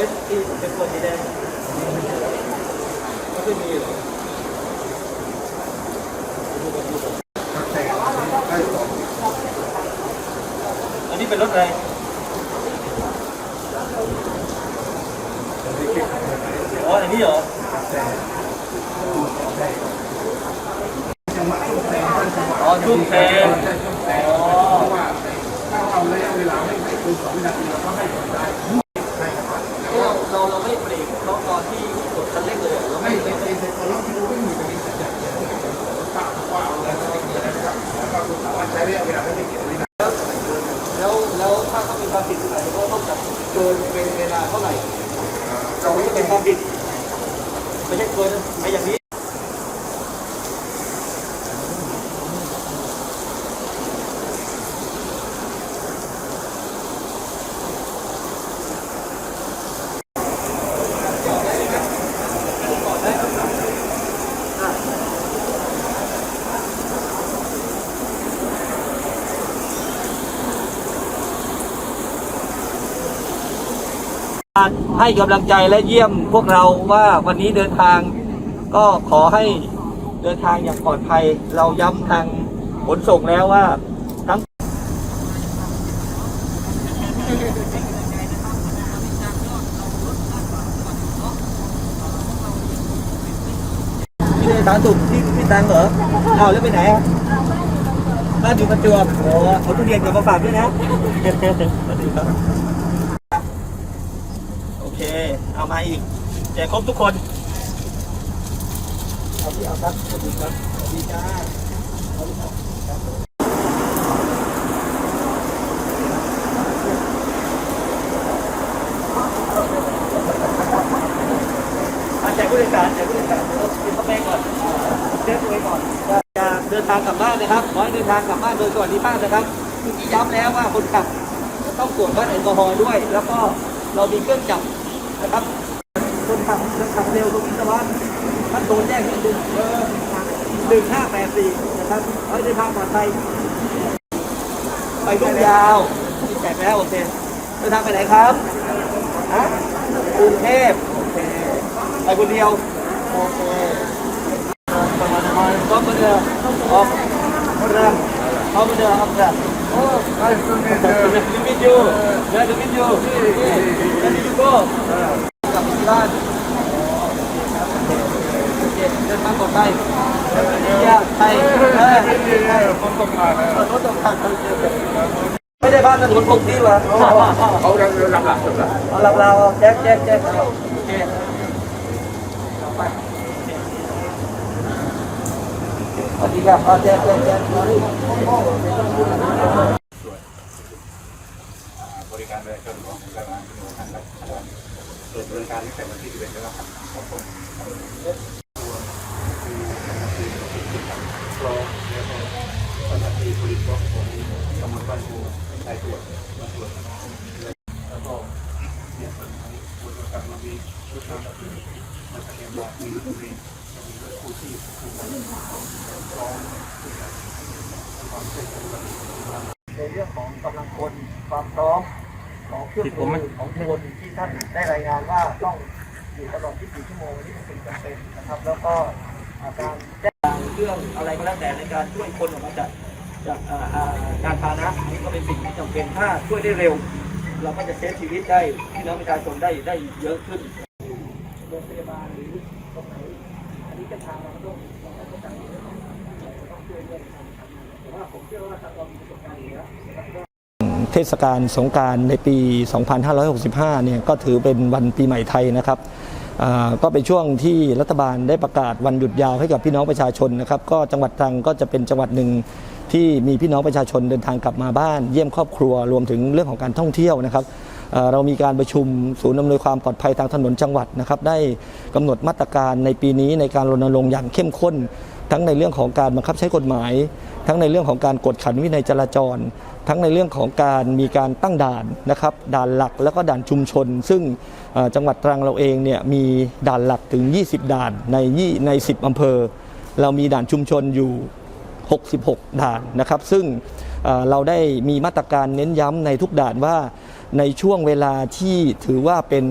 เจอไหมที่เป็นตัวสีแดงไม่ค่อยมีหรอกใช่ครับได้สองอันนี้เป็นรถอะไรที่คิดอ๋ออันนี้เหรอจังหวะช่วงแซงท่านจังหวะอ๋อชุ่มแซงใช่ช่วงแซงอ๋อเพราะว่าถ้าเอาระยะเวลาไม่ไม่เกินสองวินาทีเราก็ให้ ความผิดอะไรก็ต้องจับเกินเป็นเวลาเท่าไหร่เราไม่จะเป็เป็นนความผิดไม่ใช่เกินไม่อย่างนี้ ให้กำลังใจและเยี่ยมพวกเราว่าวันนี้เดินทางก็ขอให้เดินทางอย่างปลอดภัย เราย้ำทางขนส่งแล้วว่าทั้งพี่สารสุขที่พี่ตังเหรอเอาแล้วไปไหนอะบ้านอยู่ประจวบโอ้เอาทุเรียนกลับมาฝากด้วยนะสวัสดีครับ โอ เค เอามาอีกแจกครบทุกคน เอาที่เอาครับสวัสดีครับสวัสดีจ้าเอาที่เอาครับผมอะแจกผู้โดยสารแจกผู้โดยสารเรากินข้าวแป้งก่อนเช็คตัวเองก่อนจะเดินทางกลับบ้านนะครับขอให้เดินทางกลับบ้านโดยสวัสดิภาพนะครับเมื่อกี้ย้ำแล้วว่าคนขับต้องตรวจวัดแอลกอฮอล์ด้วย แล้วก็เรามีเครื่องจับ นะครับคนขับคนขับเร็วตรงนี้สวัสดิ์ท่านโดนแจ้งที่หนึ่งเบอร์หนึ่งห้าแปดสี่นะครับขอให้เดินทางปลอดภัยไปรุ่งยาวที่แจกแล้วโอเคเดินทางไปไหนครับฮะกรุงเทพโอเคไปคนเดียวโอเคประมาณนั้ก็มาเดินออกมาเดิมาเดินออกแบบโอ้ได้ซึ่งเนี่ย Nice to meet you. Nice to meet you. Where did you go? กลับที่บ้านโอเคเดินทางปลอดภัยยากไทยเออคนตกงานนะราม ได้บ้านถนนปกติวะเขาเดินหลักหลักสุดละเอาหลับเราแจ๊กแจ๊กแจ๊กเอาโอเคไปสวัส ดีครับเอาแจ๊กแจ๊กแจ๊กมาดิบริการประชาชนของการงานที่หน่วยงานรารเปิดบริการตั้งแต่วันที่11แล้วครับครับผมรอแล้วก็สถานที่ผลิตของผมตำบลบ้านภูได้ตรวจมาตรวจแล้วก็เนี่ยส่วนของบริการเรามีชุดน้ำดับเพลิงมาแสดงว่ามีรถเมล์มีรถกู้ชีพผู้บริหารพร้อมที่จะทำความเสร็จสมบูรณ์ ในเรื่องของกำลังคนความพร้อมของเครื่องมือของคนที่ท่านได้รายงานว่าต้องอยู่ตลอด 24 ชั่วโมงนี่เป็นสิ่งจำเป็นนะครับ แล้วก็อ่าการแจ้งเครื่องอะไรก็แล้วแต่ในการช่วยคนออกมาจากจากอ่าอ่าการพาหนะนี่ก็เป็นสิ่งที่จำเป็นถ้าช่วยได้เร็ว เราก็จะเซฟชีวิตได้พี่น้องประชาชนได้ได้เยอะขึ้นโรงพยาบาลหรือตรงไหนอันนี้เป็นทาง เทศกาลสงการในปี 2565 เนี่ยก็ถือเป็นวันปีใหม่ไทยนะครับอ่าก็เป็นช่วงที่รัฐบาลได้ประกาศวันหยุดยาวให้กับพี่น้องประชาชนนะครับ ก็จังหวัดตรังก็จะเป็นจังหวัดหนึ่งที่มีพี่น้องประชาชนเดินทางกลับมาบ้าน เยี่ยมครอบครัวรวมถึงเรื่องของการท่องเที่ยวนะครับเอ่อเรามีการประชุมศูนย์อำนวยความปลอดภัยทางถนนจังหวัดนะครับ ได้กำหนดมาตรการในปีนี้ในการรณรงค์อย่างเข้มข้น ทั้งในเรื่องของการบังคับใช้กฎหมาย ทั้งในเรื่องของการกดขันวินัยจราจร ทั้งในเรื่องของการมีการตั้งด่านนะครับด่านหลักแล้วก็ด่านชุมชน ซึ่งจังหวัดตรังเราเองเนี่ยมีด่านหลักถึง 20 ด่านในยี่ใน 10 อำเภอ เรามีด่านชุมชนอยู่ 66 ด่านนะครับซึ่งเราได้มีมาตรการเน้นย้ำในทุกด่านว่าในช่วงเวลาที่ถือว่าเป็น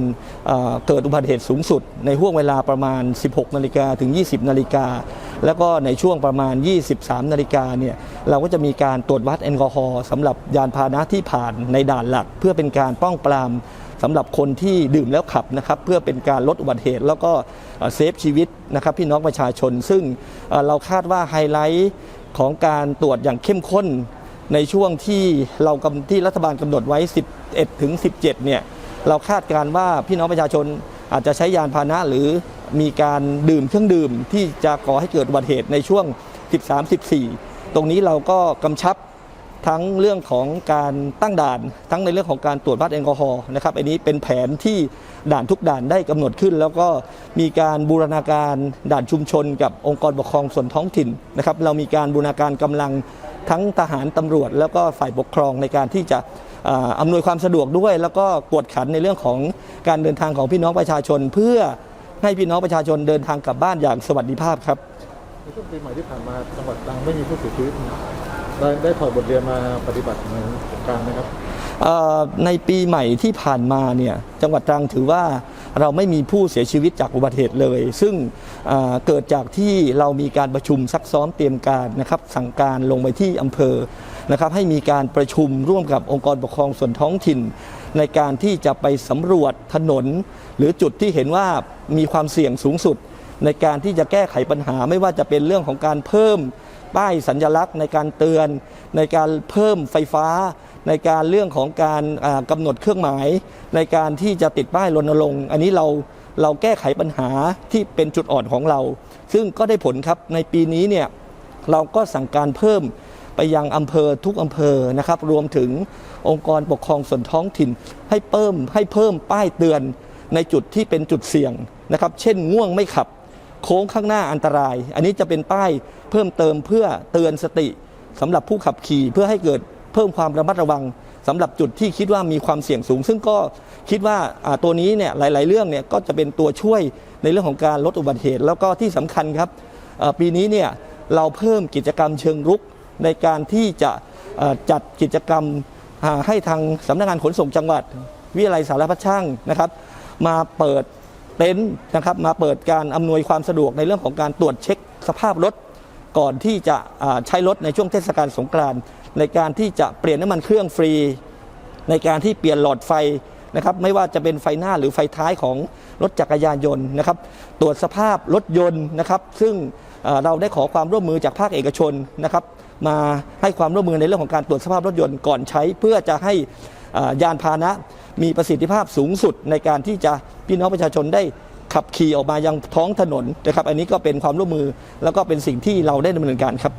เอ่อเกิดอุบัติเหตุสูงสุด ในห่วงเวลาประมาณ 16 นาฬิกาถึง 20 นาฬิกา แล้วก็ในช่วงประมาณ 23 นาฬิกาเนี่ยเราก็จะมีการตรวจวัดแอลกอฮอล์สำหรับยานพาหนะที่ผ่านในด่านหลัก เพื่อเป็นการป้องปรามสำหรับคนที่ดื่มแล้วขับนะครับเพื่อเป็นการลดอุบัติเหตุ แล้วก็เซฟชีวิตนะครับพี่น้องประชาชน ซึ่งเราคาดว่าไฮไลท์ของการตรวจอย่างเข้มข้น ในช่วงที่เรากำที่รัฐบาลกำหนดไว้ 11 ถึง 17 เนี่ยเราคาดการณ์ว่าพี่น้องประชาชนอาจจะใช้ยานพาหนะหรือ มีการดื่มเครื่องดื่มที่จะก่อให้เกิดอุบัติเหตุในช่วง 13-14 ตรงนี้เราก็กำชับทั้งเรื่องของการตั้งด่าน ทั้งในเรื่องของการตรวจวัดแอลกอฮอล์นะครับอันนี้เป็นแผนที่ด่านทุกด่านได้กำหนดขึ้น แล้วก็มีการบูรณาการด่านชุมชน กับองค์กรปกครองส่วนท้องถิ่นนะครับเรามีการบูรณาการกำลังทั้งทหารตำรวจ แล้วก็ฝ่ายปกครองในการที่จะอำนวยความสะดวกด้วย แล้วก็กวดขันในเรื่องของการเดินทางของพี่น้องประชาชนเพื่อ ให้พี่น้องประชาชนเดินทางกลับบ้านอย่างสวัสดิภาพครับในช่วงปีใหม่ที่ผ่านมาจังหวัดตรังไม่มีผู้เสียชีวิตนะได้ได้ถอดบทเรียนมาปฏิบัติในสงกรารนะครับเอ่อในปีใหม่ที่ผ่านมาเนี่ยจังหวัดตรังถือว่าเราไม่มีผู้เสียชีวิตจากอุบัติเหตุเลย ซึ่งเอ่อเกิดจากที่เรามีการประชุมซักซ้อมเตรียมการนะครับสั่งการลงไปที่อำเภอนะครับให้มีการประชุมร่วมกับองค์กรปกครองส่วนท้องถิ่น ในการที่จะไปสำรวจถนน หรือจุดที่เห็นว่ามีความเสี่ยงสูงสุด ในการที่จะแก้ไขปัญหาไม่ว่าจะเป็นเรื่องของการเพิ่มป้ายสัญลักษณ์ในการเตือน ในการเพิ่มไฟฟ้า ในการเรื่องของการอ่ากำหนดเครื่องหมาย ในการที่จะติดป้ายรณรงค์อันนี้เราเราแก้ไขปัญหาที่เป็นจุดอ่อนของเรา ซึ่งก็ได้ผลครับในปีนี้เนี่ยเราก็สั่งการเพิ่ม ไปยังอำเภอทุกอำเภอนะครับ รวมถึงองค์กรปกครองส่วนท้องถิ่น ให้เพิ่มให้เพิ่มป้ายเตือนในจุดที่เป็นจุดเสี่ยงนะครับ เช่นง่วงไม่ขับ โค้งข้างหน้าอันตราย อันนี้จะเป็นป้ายเพิ่มเติมเพื่อเตือนสติสำหรับผู้ขับขี่เพื่อให้เกิดเพิ่มความระมัดระวังสำหรับจุดที่คิดว่ามีความเสี่ยงสูง ซึ่งก็คิดว่าตัวนี้เนี่ยหลาย ๆ เรื่องเนี่ยก็จะเป็นตัวช่วยในเรื่องของการลดอุบัติเหตุ แล้วก็ที่สำคัญครับปีนี้เนี่ยเราเพิ่มกิจกรรมเชิงรุก ในการที่จะจัดกิจกรรมให้ทางสำนักงานขนส่งจังหวัด วิทยาลัยสารพัดช่างนะครับ มาเปิดเต็นท์นะครับมาเปิดการอำนวยความสะดวกในเรื่องของการตรวจเช็คสภาพรถ ก่อนที่จะใช้รถในช่วงเทศกาลสงกรานต์ในการที่จะเปลี่ยนน้ำมันเครื่องฟรี ในการที่เปลี่ยนหลอดไฟนะครับไม่ว่าจะเป็นไฟหน้าหรือไฟท้ายของรถจักรยานยนต์นะครับ ตรวจสภาพรถยนต์นะครับ ซึ่งเราได้ขอความร่วมมือจากภาคเอกชนนะครับ มาให้ความร่วมมือในเรื่องของการตรวจสภาพรถยนต์ก่อนใช้ เพื่อจะให้ยานพาหนะมีประสิทธิภาพสูงสุดในการที่จะพี่น้องประชาชนได้ขับขี่ออกมายังท้องถนนนะครับ อันนี้ก็เป็นความร่วมมือแล้วก็เป็นสิ่งที่เราได้ดำเนินการครับ